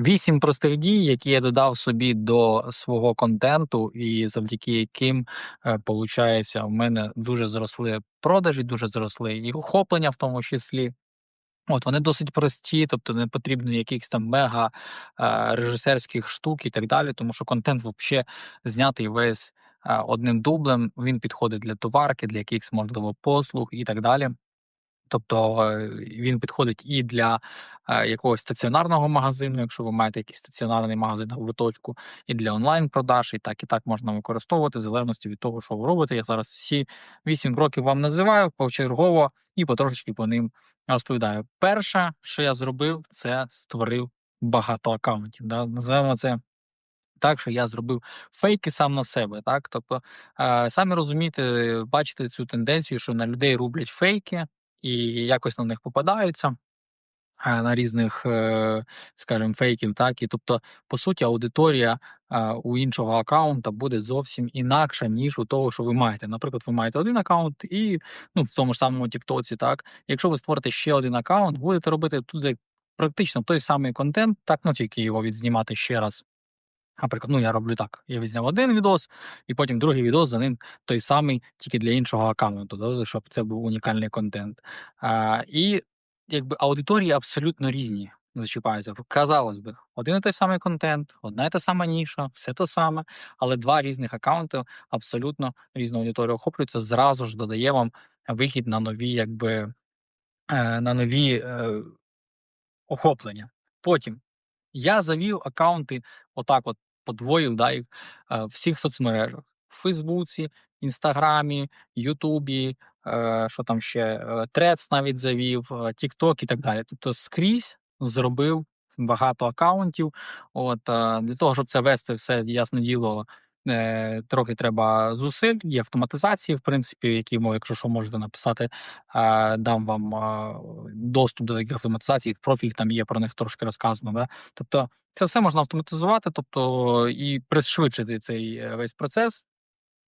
Вісім простих дій, які я додав собі до свого контенту, і завдяки яким, е, получається, в мене дуже зросли продажі, дуже зросли і охоплення в тому числі. От вони досить прості, тобто не потрібно якихось там мега е, штук і так далі, тому що контент взагалі знятий весь е, одним дублем. Він підходить для товарки, для якихось можливо послуг і так далі. Тобто е, він підходить і для е, якогось стаціонарного магазину, якщо ви маєте якийсь стаціонарний магазин в точку, і для онлайн-продаж, і так і так можна використовувати в залежності від того, що ви робите. Я зараз всі вісім кроків вам називаю почергово і потрошечки по ним розповідаю. Перше, що я зробив, це створив багато аккаунтів. Да? Називаємо це. Так, що я зробив фейки сам на себе, так тобто е, самі розумієте, бачите цю тенденцію, що на людей роблять фейки, і якось на них попадаються. е, На різних, е, скажімо, фейків, так і тобто, по суті, аудиторія е, у іншого аккаунта буде зовсім інакша, ніж у того, що ви маєте. Наприклад, ви маєте один аккаунт, і ну, в тому ж самому Тіктоці, так. Якщо ви створите ще один аккаунт, будете робити туди практично той самий контент, так, ну тільки його відзнімати ще раз. Наприклад, ну я роблю так: я відзняв один відос, і потім другий відос за ним той самий, тільки для іншого аккаунту, да, щоб це був унікальний контент. А, і якби аудиторії абсолютно різні зачіпаються. Казалось би, один і той самий контент, одна і та сама ніша, все те саме, але два різних аккаунти абсолютно різну аудиторію охоплюються. Зразу ж додає вам вихід на нові, якби е, на нові е, охоплення. Потім я завів аккаунти отак от подвоїв, да, їх, е, в всіх соцмережах: в Фейсбуці, Інстаграмі, Ютубі, е, що там ще, Threads навіть завів, е, TikTok і так далі. Тобто скрізь зробив багато аккаунтів. От, для того, щоб це вести, все ясне діло. Е, Трохи треба зусиль, є автоматизації, в принципі, які якщо що можете написати, е, дам вам е, доступ до таких автоматизацій. В профілі там є про них трошки розказано. Да? Тобто це все можна автоматизувати, тобто і пришвидшити цей весь процес.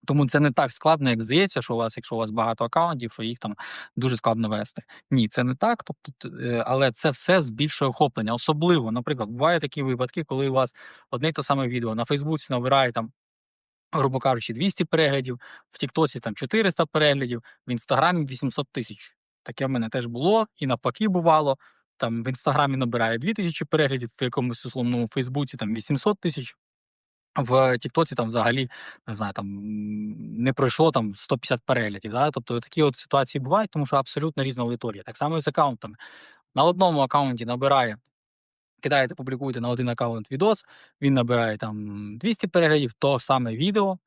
Тому це не так складно, як здається, що у вас, якщо у вас багато аккаунтів, що їх там дуже складно вести. Ні, це не так. Тобто, але це все збільшує охоплення. Особливо, наприклад, бувають такі випадки, коли у вас одне й те саме відео на Фейсбуці набирає там, грубо кажучи, 200 переглядів, в Тіктоці там 400 переглядів, в Інстаграмі 800 тисяч. Таке в мене теж було, і навпаки бувало. Там в інстаграмі набирає 2000 переглядів, в якомусь условному Фейсбуці там 800 тисяч. В Тіктоці там взагалі не знаю, там не пройшло там 150 переглядів. Да? Тобто такі от ситуації бувають, тому що абсолютно різна аудиторія. Так само і з аккаунтами. На одному аккаунті набирає, кидаєте, публікуєте на один аккаунт відос, він набирає там 200 переглядів, то саме відео,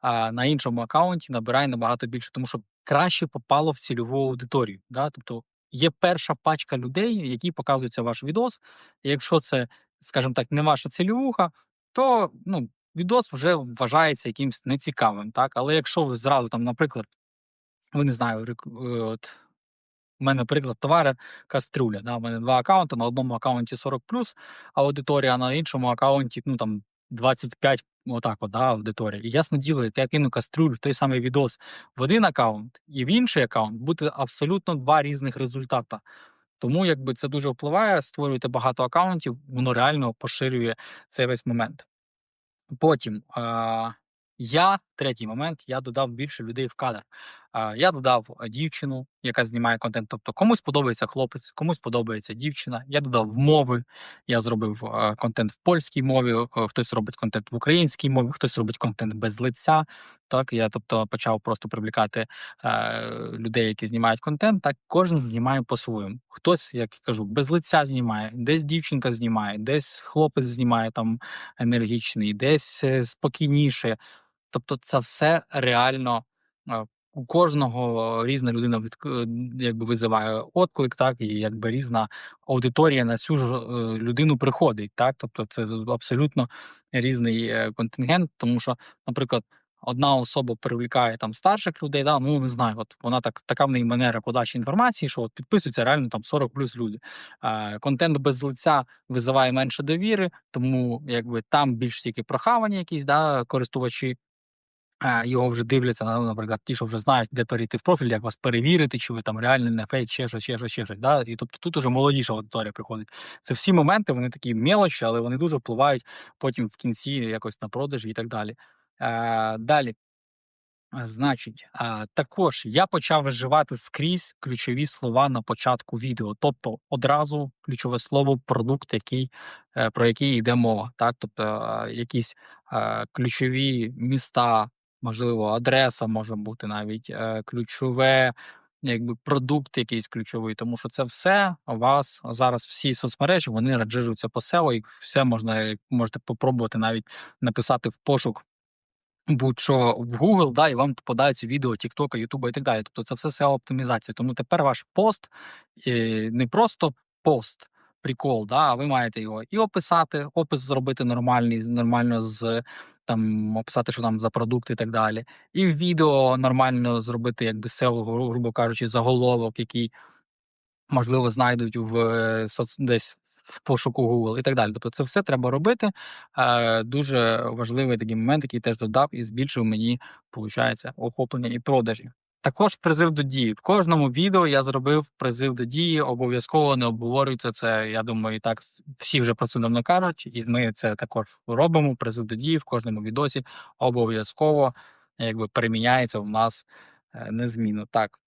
а на іншому аккаунті набирає набагато більше, тому що краще попало в цільову аудиторію. Да? Тобто є перша пачка людей, які показуються ваш відос. Якщо це, скажімо так, не ваша цільовуха, то ну, відос вже вважається якимось нецікавим. Так? Але якщо ви зразу там, наприклад, ви не знаю, е, от у мене приклад товари кастрюля. Да? У мене два аккаунти. На одному аккаунті 40 плюс аудиторія, а на іншому аккаунті ну, там, 25 отак от, да, аудиторія. І ясно діло, як я кину кастрюлю в той самий відос в один аккаунт і в інший аккаунт, буде абсолютно два різних результата. Тому якби це дуже впливає, створюєте багато аккаунтів, воно реально поширює цей весь момент. Потім а, я, третій момент, я додав більше людей в кадр. Я додав дівчину, яка знімає контент. Тобто комусь подобається хлопець, комусь подобається дівчина. Я додав мови, я зробив контент в польській мові, хтось робить контент в українській мові, хтось робить контент без лиця. Так, я тобто почав просто привлікати е, людей, які знімають контент. Так кожен знімає по-своєму. Хтось, як я кажу, без лиця знімає, десь дівчинка знімає, десь хлопець знімає там енергічний, десь е, спокійніше. Тобто, це все реально е, у кожного різна людина від, якби визиває отклик, так і якби різна аудиторія на цю ж е, людину приходить. Так, тобто, це абсолютно різний е, контингент, тому що, наприклад. Одна особа привлікає там старших людей, да, ну не знаю, от вона так така в неї манера подачі інформації, що от підписуються реально там 40 плюс люди. Е, контент без лиця визиває менше довіри, тому якби там більш тільки прохавані якісь да, користувачі. Його вже дивляться, на- наприклад, ті, що вже знають, де перейти в профіль, як вас перевірити, чи ви там реально не фейк, ще щось, ще щось, ще щось. Да? І тобто тут уже молодіша аудиторія приходить. Це всі моменти, вони такі мелочі, але вони дуже впливають потім в кінці якось на продажі і так далі. Е, далі. Значить, також я почав виживати скрізь ключові слова на початку відео, тобто одразу ключове слово продукт, який, е, про який йде мова. Так? Тобто якісь ключові міста, можливо, адреса може бути навіть е, ключове, якби продукт якийсь ключовий, тому що це все у вас зараз всі соцмережі вони раджижуються по SEO, і все можна можете попробувати навіть написати в пошук будь-що в Google, да, і вам попадаються відео Тіктока, Ютуба і так далі. Тобто це все SEO оптимізація. Тому тепер ваш пост е, не просто пост, прикол, да, а ви маєте його і описати, опис зробити нормальний, нормально з там описати, що там за продукти і так далі. І в відео нормально зробити, якби SEO, гру- грубо кажучи, заголовок, який можливо, знайдуть в е, десь в пошуку Google і так далі. Тобто, це все треба робити. Е, дуже важливий такий момент, який теж додав і збільшив мені, виходить, охоплення і продажі. Також призив до дії. В кожному відео я зробив призив до дії, обов'язково не обговорюється це. Я думаю, і так всі вже про це давно кажуть, і ми це також робимо. Призив до дії в кожному відосі обов'язково якби переміняється в нас е, незмінно. Так.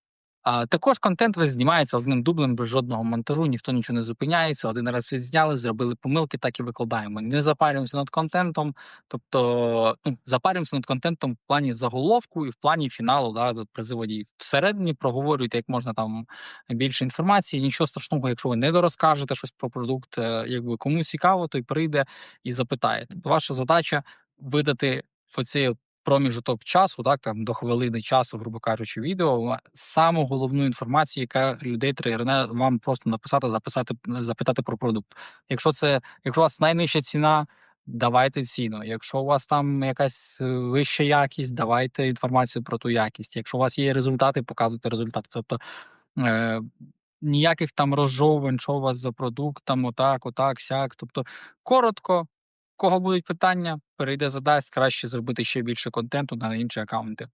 Також контент весь знімається одним дублем без жодного монтажу, ніхто нічого не зупиняється. Один раз відзняли, зробили помилки, так і викладаємо. Не запарюємося над контентом, тобто ну, запарюємося над контентом в плані заголовку і в плані фіналу, да, до. Всередині проговорюйте як можна там більше інформації. Нічого страшного, якщо ви не дорозкажете щось про продукт, е, якби комусь цікаво, той прийде і запитає. Тобто ваша задача видати оцей проміжок часу, так там до хвилини часу, грубо кажучи, відео саму головну інформацію, яка людей тригерне, вам просто написати, записати, запитати про продукт. Якщо це, якщо у вас найнижча ціна, давайте ціну. Якщо у вас там якась е, вища якість, давайте інформацію про ту якість. Якщо у вас є результати, показуйте результати. Тобто е, ніяких там розжовувань, що у вас за продукт, там отак, отак, сяк. Тобто коротко, кого будуть питання, перейде задасть, краще зробити ще більше контенту на інші аккаунти.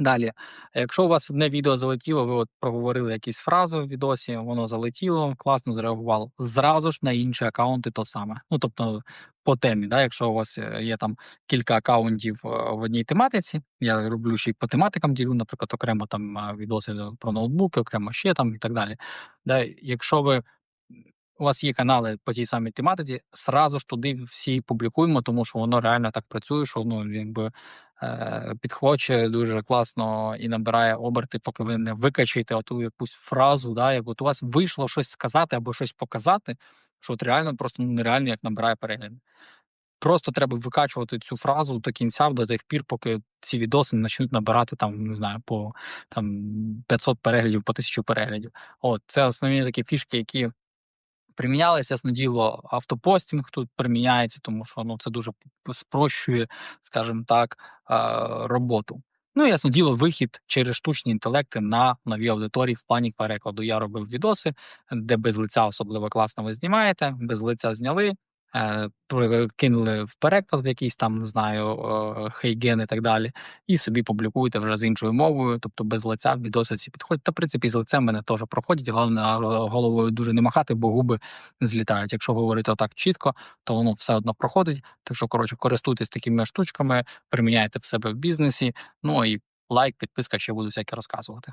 Далі, якщо у вас одне відео залетіло, ви от проговорили якісь фрази в відосі, воно залетіло, класно зреагувало. Зразу ж на інші аккаунти то саме. Ну тобто по темі, да, якщо у вас е, є там кілька аккаунтів е, в одній тематиці, я роблю ще й по тематикам ділю, наприклад, окремо там е, відоси про ноутбуки, окремо ще там і так далі. Да, якщо ви у вас є канали по тій самій тематиці, сразу ж туди всі публікуємо, тому що воно реально так працює, що ну якби е, підхоче дуже класно і набирає оберти, поки ви не викачаєте оту якусь фразу, да, як от у вас вийшло щось сказати або щось показати, що от реально просто ну, нереально як набирає перегляди. Просто треба викачувати цю фразу до кінця до тих пір, поки ці відоси не почнуть набирати там, не знаю, по там 500 переглядів, по 1000 переглядів. От це основні такі фішки, які примінялися. Ясно діло, автопостінг тут приміняється, тому що ну це дуже спрощує, скажімо так, роботу. Ну, ясно діло, вихід через штучні інтелекти на нові аудиторії в плані перекладу. Я робив відоси, де без лиця особливо класно ви знімаєте, без лиця зняли. Е, Кинули в переклад в якийсь там, не знаю, хейген і так далі, і собі публікуєте вже з іншою мовою, тобто без лиця відоси ці підходять. Та в принципі з лицем мене теж проходять. Головне головою дуже не махати, бо губи злітають. Якщо говорити отак чітко, то воно все одно проходить. Так що, коротше, користуйтесь такими штучками, приміняйте в себе в бізнесі. Ну і лайк, підписка, ще буду всяке розказувати.